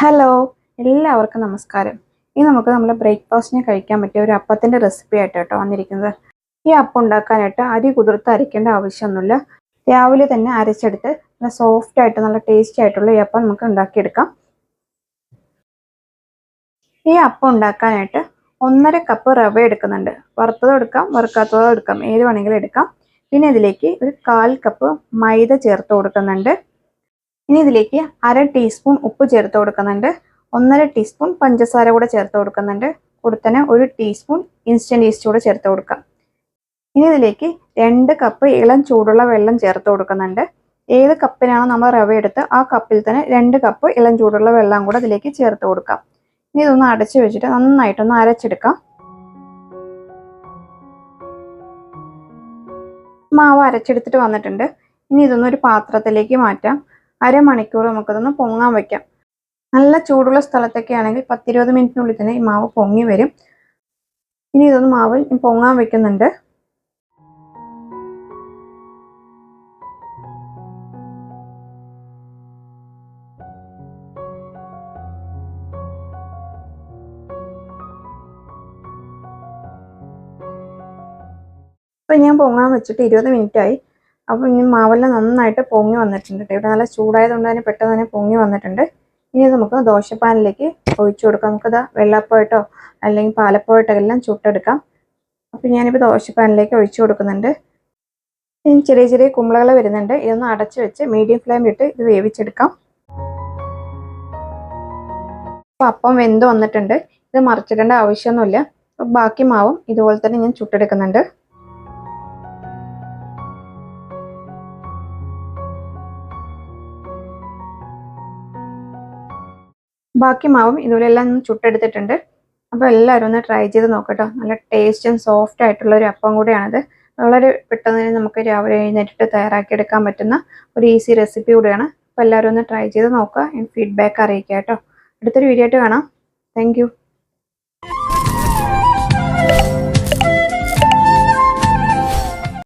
Hello എല്ലാവർക്കും നമസ്കാരം. ഇനി നമുക്ക് നമ്മൾ ബ്രേക്ക്ഫാസ്റ്റിന് കഴിക്കാൻ പറ്റിയ ഒരു അപ്പത്തിന്റെ റെസിപ്പി ആയിട്ട് കേട്ടോ വന്നിരിക്കുന്നത്. ഈ അപ്പം ഉണ്ടാക്കാനായിട്ട് അരി കുതിർത്ത് അരയ്ക്കേണ്ട ആവശ്യമൊന്നുമില്ല. രാവിലെ തന്നെ അരച്ചെടുത്ത് നല്ല സോഫ്റ്റ് ആയിട്ട് നല്ല ടേസ്റ്റി ആയിട്ടുള്ള ഈ അപ്പം നമുക്ക് ഉണ്ടാക്കിയെടുക്കാം. ഈ അപ്പം ഉണ്ടാക്കാനായിട്ട് ഒന്നര കപ്പ് റവ എടുക്കുന്നുണ്ട്. വറുത്തതോ എടുക്കാം വറുക്കാത്തതോ എടുക്കാം. ഏത് വേണമെങ്കിലും എടുക്കാം. പിന്നെ ഇതിലേക്ക് ഒരു കാൽ കപ്പ് മൈദ ചേർത്ത് കൊടുക്കുന്നുണ്ട്. ഇനി ഇതിലേക്ക് അര ടീസ്പൂൺ ഉപ്പ് ചേർത്ത് കൊടുക്കുന്നുണ്ട്. ഒന്നര ടീസ്പൂൺ പഞ്ചസാര കൂടെ ചേർത്ത് കൊടുക്കുന്നുണ്ട്. കൂടെ ഒരു ടീസ്പൂൺ ഇൻസ്റ്റന്റ് ഈസ്റ്റ് കൂടെ ചേർത്ത് കൊടുക്കാം. ഇനി ഇതിലേക്ക് രണ്ട് കപ്പ് ഇളം ചൂടുള്ള വെള്ളം ചേർത്ത് കൊടുക്കുന്നുണ്ട്. ഏത് കപ്പിനാണോ നമ്മൾ റവ എടുത്ത് ആ കപ്പിൽ തന്നെ രണ്ട് കപ്പ് ഇളം ചൂടുള്ള വെള്ളം കൂടെ ഇതിലേക്ക് ചേർത്ത് കൊടുക്കാം. ഇനി ഇതൊന്ന് അടച്ച് വെച്ചിട്ട് നന്നായിട്ടൊന്ന് അരച്ചെടുക്കാം. മാവ് അരച്ചെടുത്തിട്ട് വന്നിട്ടുണ്ട്. ഇനി ഇതൊന്നൊരു പാത്രത്തിലേക്ക് മാറ്റാം. അരമണിക്കൂർ നമുക്കതൊന്ന് പൊങ്ങാൻ വയ്ക്കാം നല്ല ചൂടുള്ള സ്ഥലത്തൊക്കെ ആണെങ്കിൽ പത്തിരുപത് മിനിറ്റിനുള്ളിൽ തന്നെ ഈ മാവ് പൊങ്ങി വരും. ഇനി ഇതൊന്ന് മാവ് പൊങ്ങാൻ വെക്കുന്നുണ്ട്. ഇപ്പം ഞാൻ പൊങ്ങാൻ വെച്ചിട്ട് ഇരുപത് മിനിറ്റ് ആയി അപ്പോൾ ഇനി മാവെല്ലാം നന്നായിട്ട് പൊങ്ങി വന്നിട്ടുണ്ട് ഇവിടെ നല്ല ചൂടായതുകൊണ്ട് തന്നെ പെട്ടെന്ന് തന്നെ പൊങ്ങി വന്നിട്ടുണ്ട്. ഇനി നമുക്ക് ദോശപ്പാനിലേക്ക് ഒഴിച്ചു കൊടുക്കാം. നമുക്കത് വെള്ളപ്പമായിട്ടോ അല്ലെങ്കിൽ പാലപ്പമായിട്ടോ എല്ലാം ചുട്ടെടുക്കാം. അപ്പോൾ ഞാനിപ്പോൾ ദോശപ്പാനിലേക്ക് ഒഴിച്ചു കൊടുക്കുന്നുണ്ട്. ഇനി ചെറിയ ചെറിയ കുമ്പളകൾ വരുന്നുണ്ട്. ഇതൊന്ന് അടച്ചു വെച്ച് മീഡിയം ഫ്ലെയിമിലിട്ട് ഇത് വേവിച്ചെടുക്കാം. അപ്പോൾ അപ്പം വെന്ത് വന്നിട്ടുണ്ട്. ഇത് മറിച്ചിടേണ്ട ആവശ്യമൊന്നുമില്ല. ബാക്കി മാവും ഇതുപോലെ തന്നെ ഞാൻ ചുട്ടെടുക്കുന്നുണ്ട്. ബാക്കി മാവും ഇതുപോലെല്ലാം ചുട്ടെടുത്തിട്ടുണ്ട്. അപ്പോൾ എല്ലാവരും ഒന്ന് ട്രൈ ചെയ്ത് നോക്കട്ടോ. നല്ല ടേസ്റ്റും സോഫ്റ്റ് ആയിട്ടുള്ള ഒരു അപ്പം കൂടെയാണിത്. വളരെ പെട്ടെന്ന് തന്നെ നമുക്ക് രാവിലെ എഴുന്നേറ്റിട്ട് തയ്യാറാക്കിയെടുക്കാൻ പറ്റുന്ന ഒരു ഈസി റെസിപ്പി കൂടെയാണ്. അപ്പോൾ എല്ലാവരും ഒന്ന് ട്രൈ ചെയ്ത് നോക്കുക. ഫീഡ്ബാക്ക് അറിയിക്കുക കേട്ടോ. അടുത്തൊരു വീഡിയോ ആയിട്ട് കാണാം. താങ്ക്